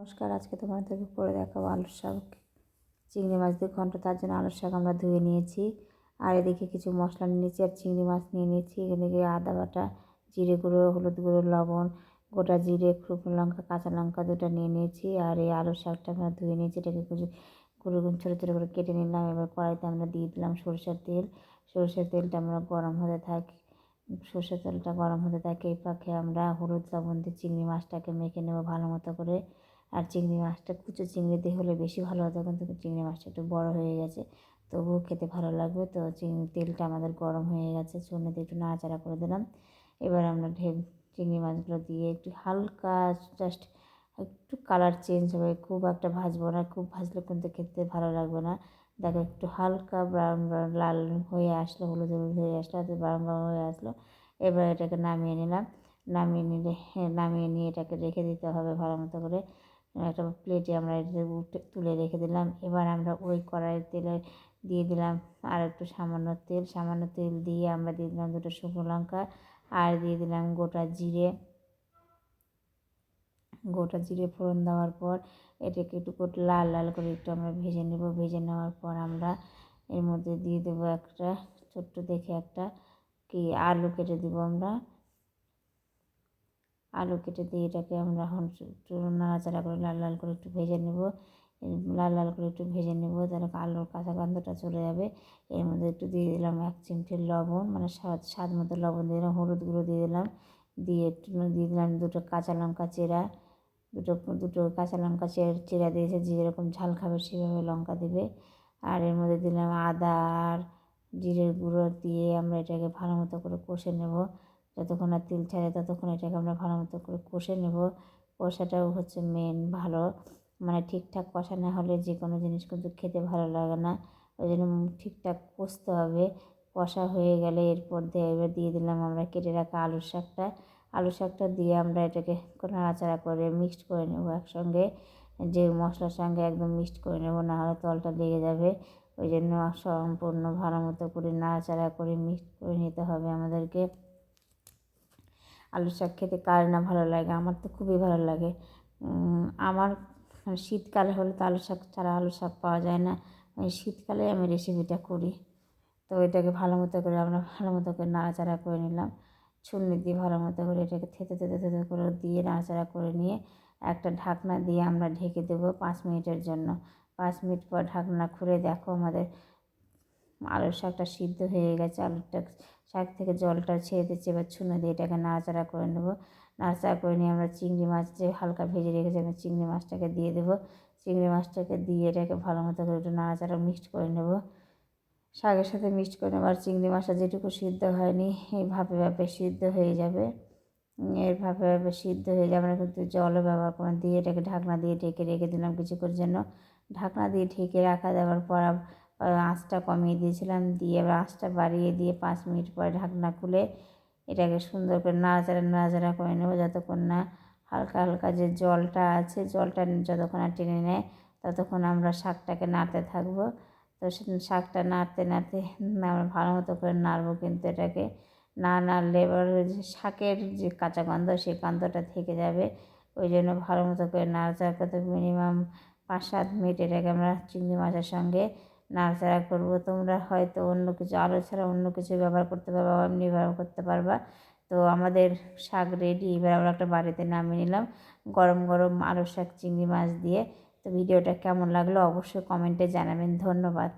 নমস্কার, আজকে তোমাদেরকে করে দেখাবো আলুর শাক। চিংড়ি মাছ দিয়ে ঘন্ট তার জন্য আলুর শাক আমরা ধুয়ে নিয়েছি। আর এদিকে কিছু মশলা নিয়েছি আর চিংড়ি মাছ নিয়ে নিয়েছি। এদিকে আদা বাটা, জিরে গুঁড়ো, হলুদ গুঁড়ো, লবণ, গোটা জিরে, শুকনো লঙ্কা, কাঁচা লঙ্কা দুটো নিয়ে নিয়েছি। আর এই আলুর শাকটা আমরা ধুয়ে নিয়েছি। এটাকে কিছু গুঁড়ো, ছোটো ছোটো করে কেটে নিলাম। এবার কড়াইতে আমরা দিয়ে দিলাম সরষের তেল। সরষের তেলটা আমরা গরম হতে থাকি, সরষের তেলটা গরম হতে থাকে। এই পাখে আমরা হলুদ লবণ দিয়ে চিংড়ি মাছটাকে মেখে নেব ভালো মতো করে। আর চিংড়ি মাছটা কুচো চিংড়ি দিয়ে হলে বেশি ভালো হতো কিন্তু চিংড়ি মাছটা একটু বড় হয়ে গেছে। তবুও খেতে ভালো লাগবে। তো চিংড়ি তেলটা আমাদের গরম হয়ে গেছে চুনেতে একটু নাড়াচাড়া করে দিলাম। এবার আমরা ঢেক চিংড়ি মাছগুলো দিয়ে একটু হালকা জাস্ট একটু কালার চেঞ্জ হবে। খুব একটা ভাজবো না খুব ভাজলে কিন্তু খেতে ভালো লাগবে না। দেখো একটু হালকা ব্রাউন ব্রাউন লাল হয়ে আসলো হলুদ হলুদ হয়ে আসলো ব্রাউন ব্রাউন হয়ে আসলো। এবার এটাকে নামিয়ে নিলাম। নামিয়ে নিলে হ্যাঁ, নামিয়ে নিয়ে এটাকে রেখে দিতে হবে ভালো মতো করে। একটা প্লেটে আমরা তুলে রেখে দিলাম। এবার আমরা ওই কড়াইয়ের তেলে দিয়ে দিলাম আর একটু সামান্য তেল। সামান্য তেল দিয়ে আমরা দিয়ে দিলাম দুটো শুকনো লঙ্কা আর দিয়ে দিলাম গোটা জিরে। গোটা জিরে ফোড়ন দেওয়ার পর এটাকে একটু লাল লাল করে একটু আমরা ভেজে নেব। ভেজে নেওয়ার পর আমরা এর মধ্যে দিয়ে দেবো একটা ছোট্ট দেখে একটা কি আলু কেটে দেবো আমরা। আলু কেটে দিয়ে এটাকে আমরা এখন একটু নাড়াচাড়া করে লাল লাল করে একটু ভেজে নেব। লাল লাল করে একটু ভেজে নেব তাহলে আলুর কাঁচা গন্ধটা চলে যাবে। এর মধ্যে একটু দিয়ে দিলাম এক চিমটি লবণ মানে স্বাদ স্বাদ মতো লবণ দিয়ে দিলাম, হলুদ গুঁড়ো দিয়ে দিলাম। দিয়ে একটু দিয়ে দিলাম দুটো কাঁচা লঙ্কা চেরা। দুটো দুটো কাঁচা লঙ্কা চেরা দিয়েছে, যে যেরকম ঝাল খাবে সেভাবে লঙ্কা দেবে। আর এর মধ্যে দিলাম আদা আর জিরের গুঁড়ো দিয়ে আমরা এটাকে ভালো মতো করে কষে নেব। যতক্ষণ না তেল ছাড়ে ততক্ষণ এটাকে আমরা ভালো মতো করে কষে নেব। কষাটাও হচ্ছে মেন ভালো। মানে ঠিকঠাক কষা না হলে যে কোনো জিনিস কিন্তু খেতে ভালো লাগে না। ওই জন্য ঠিকঠাক কষতে হবে। কষা হয়ে গেলে এরপর দিয়ে এবার দিয়ে দিলাম আমরা কেটে রাখা আলুর শাকটা। আলু শাকটা দিয়ে আমরা এটাকে নাড়াচাড়া করে মিক্সড করে নেব একসঙ্গে। যে মশলার সঙ্গে একদম মিক্সড করে নেব, না হলে তলটা লেগে যাবে। ওই জন্য সম্পূর্ণ ভালো মতো করে নাড়াচাড়া করে মিক্সড করে নিতে হবে আমাদেরকে। আলু শাক খেতে কার না ভালো লাগে? আমার তো খুবই ভালো লাগে। আমার মানে শীতকালে হলে তো আলু শাক ছাড়া আলু শাক পাওয়া যায় না। শীতকালে আমি রেসিপিটা করি। তো এটাকে ভালো মতো করে আমরা ভালো মতো করে নাড়াচাড়া করে নিলাম। ছুন্নি দিয়ে ভালো মতো করে এটাকে থেতে থেতে থেতে করে দিয়ে নাড়াচাড়া করে নিয়ে একটা ঢাকনা দিয়ে আমরা ঢেকে দেবো পাঁচ মিনিটের জন্য। পাঁচ মিনিট পর ঢাকনা খুলে দেখো আমাদের আলুর শাকটা সিদ্ধ হয়ে গেছে, আলুরটা শাক থেকে জলটা ছেড়ে দিচ্ছে, এবার ছুনে দিয়ে এটাকে নাড়াচাড়া করে নেব। নাড়াচাড়া করে নিয়ে আমরা চিংড়ি মাছ যে হালকা ভেজে রেখেছি, আমি চিংড়ি মাছটাকে দিয়ে দেবো। চিংড়ি মাছটাকে দিয়ে এটাকে ভালো মতো করে একটু নাড়াচাড়া মিক্সড করে নেব। শাকের সাথে মিক্সড করে নেব, আর চিংড়ি মাছটা যেটুকু সিদ্ধ হয়নি, এই ভাপে ভাপে সিদ্ধ হয়ে যাবে। এর ভাপে ভাপে সিদ্ধ হয়ে যাবে আমরা কিন্তু জলও ব্যবহার করে দিয়ে এটাকে ঢাকনা দিয়ে ঢেকে রেখে দিলাম কিছুক্ষণের জন্য। ঢাকনা দিয়ে ঢেকে রাখা, দেওয়ার পর আঁচটা কমিয়ে দিয়েছিলাম। দিয়ে এবার আঁচটা বাড়িয়ে দিয়ে পাঁচ মিনিট পরে ঢাকনা খুলে এটাকে সুন্দর করে নাড়াচাড়া নাড়াচাড়া করে নেব যতক্ষণ না হালকা হালকা যে জলটা আছে, জলটা যতক্ষণ না টেনে নেয় ততক্ষণ আমরা শাকটাকে নাড়তে থাকব। তো শাকটা নাড়তে নাড়তে আমরা ভালো মতো করে নাড়বো কিন্তু এটাকে। না নাড়লে এবার শাকের যে কাঁচা গন্ধ সেই গন্ধটা থেকে যাবে। ওই জন্য ভালো মতো করে নাড়াচাড়া করতে মিনিমাম পাঁচ সাত মিনিট এটাকে আমরা চিংড়ি মাছের সঙ্গে নাড়াচাড়া করব। তোমরা হয়তো অন্য কিছু আলো ছাড়া অন্য কিছু ব্যবহার করতে পারবা বা এমনি ব্যবহার করতে পারবা। তো আমাদের শাক রেডি এবার আমরা একটা বাড়িতে নামিয়ে নিলাম গরম গরম আলু শাক, চিংড়ি মাছ দিয়ে। তো ভিডিওটা কেমন লাগল অবশ্যই কমেন্টে জানাবেন। ধন্যবাদ।